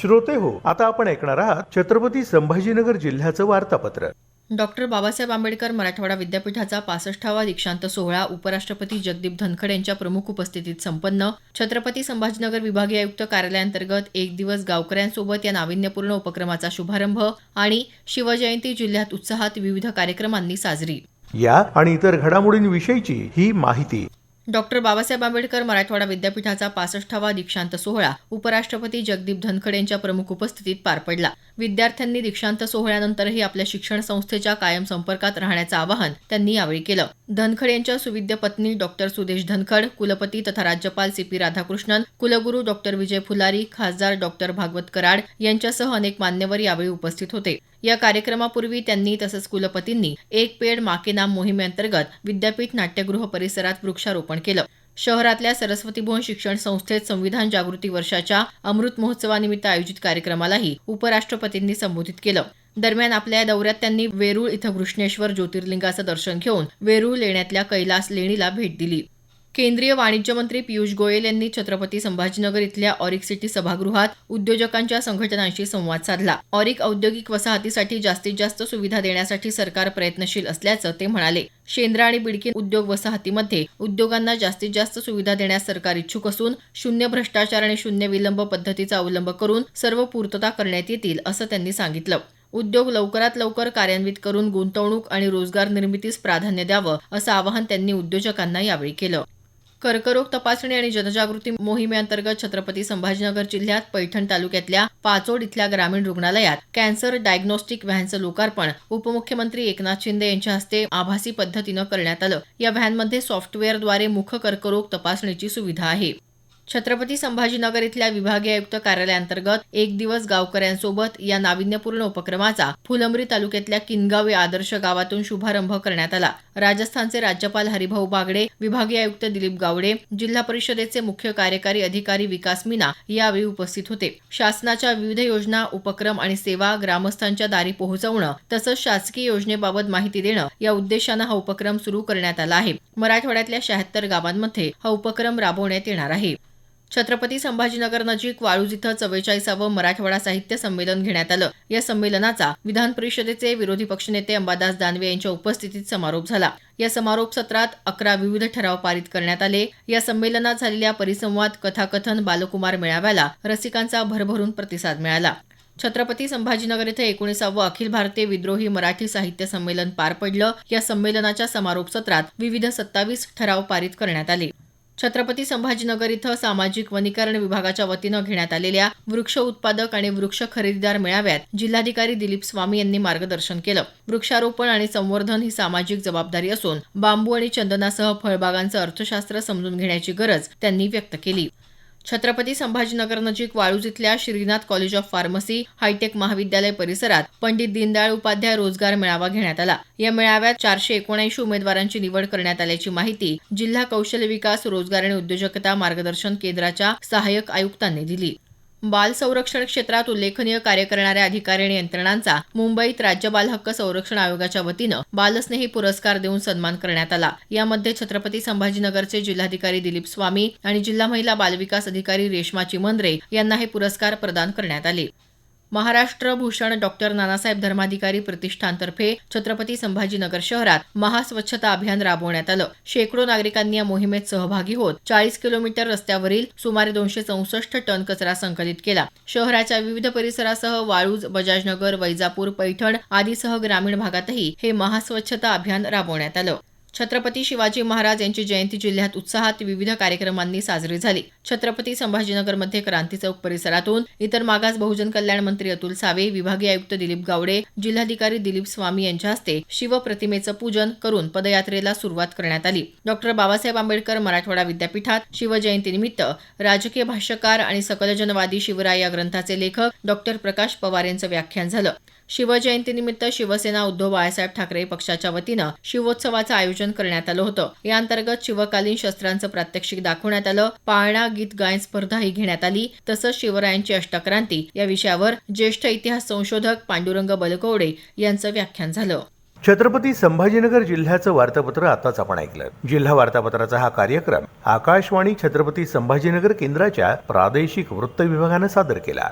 श्रोते हो आता आपण ऐकणार आहात छत्रपती संभाजीनगर जिल्ह्याचं वार्तापत्र. डॉक्टर बाबासाहेब आंबेडकर मराठवाडा विद्यापीठाचा पासष्टावा दीक्षांत सोहळा उपराष्ट्रपती जगदीप धनखड यांच्या प्रमुख उपस्थितीत संपन्न. छत्रपती संभाजीनगर विभागीय आयुक्त कार्यालयाअंतर्गत एक दिवस गावकऱ्यांसोबत या नाविन्यपूर्ण उपक्रमाचा शुभारंभ आणि शिवजयंती जिल्ह्यात उत्साहात विविध कार्यक्रमांनी साजरी. या आणि इतर घडामोडींविषयीची ही माहिती. डॉक्टर बाबासाहेब आंबेडकर मराठवाडा विद्यापीठाचा पासष्टावा दीक्षांत सोहळा उपराष्ट्रपती जगदीप धनखड यांच्या प्रमुख उपस्थितीत पार पडला. विद्यार्थ्यांनी दीक्षांत सोहळ्यानंतरही आपल्या शिक्षण संस्थेच्या कायम संपर्कात राहण्याचं आवाहन त्यांनी यावेळी केलं. धनखड यांच्या सुविद्य पत्नी डॉक्टर सुदेश धनखड कुलपती तथा राज्यपाल सी पी राधाकृष्णन कुलगुरू डॉक्टर विजय फुलारी खासदार डॉक्टर भागवत कराड यांच्यासह अनेक मान्यवर यावेळी उपस्थित होते. या कार्यक्रमापूर्वी त्यांनी तसंच कुलपतींनी एक पेड माके नाम मोहिमेअंतर्गत विद्यापीठ नाट्यगृह परिसरात वृक्षारोपण केलं. शहरातल्या सरस्वती भुवन शिक्षण संस्थेत संविधान जागृती वर्षाच्या अमृत महोत्सवानिमित्त आयोजित कार्यक्रमालाही उपराष्ट्रपतींनी संबोधित केलं. दरम्यान आपल्या या दौऱ्यात त्यांनी वेरूळ इथं घृष्णेश्वर ज्योतिर्लिंगाचं दर्शन घेऊन वेरूळ लेण्यातल्या कैलास लेणीला भेट दिली. केंद्रीय वाणिज्य मंत्री पियुष गोयल यांनी छत्रपती संभाजीनगर इथल्या ऑरिक सिटी सभागृहात उद्योजकांच्या संघटनांशी संवाद साधला. ऑरिक औद्योगिक वसाहतीसाठी जास्तीत जास्त सुविधा देण्यासाठी सरकार प्रयत्नशील असल्याचं ते म्हणाले. शेंद्रा आणि बिडकी उद्योग वसाहतीमध्ये उद्योगांना जास्तीत जास्त सुविधा देण्यास सरकार इच्छुक असून शून्य भ्रष्टाचार आणि शून्य विलंब पद्धतीचा अवलंब करून सर्व पूर्तता करण्यात येतील असं त्यांनी सांगितलं. उद्योग लवकरात लवकर कार्यान्वित करून गुंतवणूक आणि रोजगार निर्मितीस प्राधान्य द्यावं असं आवाहन त्यांनी उद्योजकांना यावेळी केलं. कर्करोग तपासणी आणि जनजागृती मोहिमेअंतर्गत छत्रपती संभाजीनगर जिल्ह्यात पैठण तालुक्यातल्या पाचोड इथल्या ग्रामीण रुग्णालयात कॅन्सर डायग्नोस्टिक व्हॅनचं लोकार्पण उपमुख्यमंत्री एकनाथ शिंदे यांच्या हस्ते आभासी पद्धतीनं करण्यात आलं. या व्हॅनमध्ये सॉफ्टवेअरद्वारे मुख कर्करोग तपासणीची सुविधा आहे. छत्रपती संभाजीनगर इथल्या विभागीय आयुक्त कार्यालयाअंतर्गत एक दिवस गावकऱ्यांसोबत या नाविन्यपूर्ण उपक्रमाचा फुलंब्री तालुक्यातल्या किनगाव या आदर्श गावातून शुभारंभ करण्यात आला. राजस्थानचे राज्यपाल हरिभाऊ बागडे विभागीय आयुक्त दिलीप गावडे जिल्हा परिषदेचे मुख्य कार्यकारी अधिकारी विकास मीना यावेळी उपस्थित होते. शासनाच्या विविध योजना उपक्रम आणि सेवा ग्रामस्थांच्या दारी पोहोचवणं तसंच शासकीय योजनेबाबत माहिती देणं या उद्देशानं हा उपक्रम सुरू करण्यात आला आहे. मराठवाड्यातल्या शहात्तर गावांमध्ये हा उपक्रम राबवण्यात येणार आहे. छत्रपती संभाजीनगर नजीक वाळूज इथं चव्वेचाळीसावं मराठवाडा साहित्य संमेलन घेण्यात आलं. या संमेलनाचा विधान परिषदेचे विरोधी पक्षनेते अंबादास दानवे यांच्या उपस्थितीत समारोप झाला. या समारोप सत्रात अकरा विविध ठराव पारित करण्यात आले. या संमेलनात झालेल्या परिसंवाद कथाकथन बालकुमार मेळाव्याला रसिकांचा भरभरून प्रतिसाद मिळाला. छत्रपती संभाजीनगर इथं एकोणीसावं अखिल भारतीय विद्रोही मराठी साहित्य संमेलन पार पडलं. या संमेलनाच्या समारोप सत्रात विविध सत्तावीस ठराव पारित करण्यात आले. छत्रपती संभाजीनगर इथं सामाजिक वनीकरण विभागाच्या वतीनं घेण्यात आलेल्या वृक्ष उत्पादक आणि वृक्ष खरेदीदार मेळाव्यात जिल्हाधिकारी दिलीप स्वामी यांनी मार्गदर्शन केलं. वृक्षारोपण आणि संवर्धन ही सामाजिक जबाबदारी असून बांबू आणि चंदनासह फळबागांचं अर्थशास्त्र समजून घेण्याची गरज त्यांनी व्यक्त केली. छत्रपती संभाजीनगर नजीक वाळूज इथल्या Shrinath college of pharmacy hitech महाविद्यालय परिसरात पंडित दीनदयाळ उपाध्याय रोजगार मेळावा घेण्यात आला. या मेळाव्यात चारशे एकोणऐंशी उमेदवारांची निवड करण्यात आल्याची माहिती जिल्हा कौशल्य विकास रोजगार आणि उद्योजकता मार्गदर्शन केंद्राच्या सहाय्यक आयुक्तांनी दिली. बाल संरक्षण क्षेत्रात उल्लेखनीय कार्य करणाऱ्या अधिकारी आणि यंत्रणांचा मुंबईत राज्य बाल हक्क संरक्षण आयोगाच्या वतीनं बालस्नेही पुरस्कार देऊन सन्मान करण्यात आला. यामध्ये छत्रपती संभाजीनगरचे जिल्हाधिकारी दिलीप स्वामी आणि जिल्हा महिला बालविकास अधिकारी रेश्मा चिमंद्रे यांना हे पुरस्कार प्रदान करण्यात आले. महाराष्ट्र भूषण डॉक्टर नानासाहेब धर्माधिकारी प्रतिष्ठानतर्फे छत्रपती संभाजीनगर शहरात महास्वच्छता अभियान राबवण्यात आलं. शेकडो नागरिकांनी या मोहिमेत सहभागी होत चाळीस किलोमीटर रस्त्यावरील सुमारे दोनशे चौसष्ट टन कचरा संकलित केला. शहराच्या विविध परिसरासह वाळूज बजाजनगर वैजापूर पैठण आदीसह ग्रामीण भागातही हे महास्वच्छता अभियान राबवण्यात आलं. छत्रपती शिवाजी महाराज यांची जयंती जिल्ह्यात उत्साहात विविध कार्यक्रमांनी साजरी झाली. छत्रपती संभाजीनगरमध्ये क्रांती चौक परिसरातून. इतर मागास बहुजन कल्याण मंत्री अतुल सावे विभागीय आयुक्त दिलीप गावडे जिल्हाधिकारी दिलीप स्वामी यांच्या हस्ते शिवप्रतिमेचं पूजन करून पदयात्रेला सुरुवात करण्यात आली. डॉक्टर बाबासाहेब आंबेडकर मराठवाडा विद्यापीठात शिवजयंतीनिमित्त राजकीय भाष्यकार आणि सकलजनवादी शिवराय या ग्रंथाचे लेखक डॉक्टर प्रकाश पवार यांचं व्याख्यान झालं. शिवजयंतीनिमित्त शिवसेना उद्धव बाळासाहेब ठाकरे पक्षाच्या वतीनं शिवोत्सवाचं आयोजन करण्यात आलं होतं. या अंतर्गत शिवकालीन शस्त्रांचं प्रात्यक्षिक दाखवण्यात आलं. पाळणा गीत गायन स्पर्धाही घेण्यात आली. तसंच शिवरायांची अष्टक्रांती या विषयावर ज्येष्ठ इतिहास संशोधक पांडुरंग बलकवडे यांचं व्याख्यान झालं. छत्रपती संभाजीनगर जिल्ह्याचं वार्तापत्र आताच आपण ऐकलं. जिल्हा वार्तापत्राचा हा कार्यक्रम आकाशवाणी छत्रपती संभाजीनगर केंद्राच्या प्रादेशिक वृत्त विभागानं सादर केला.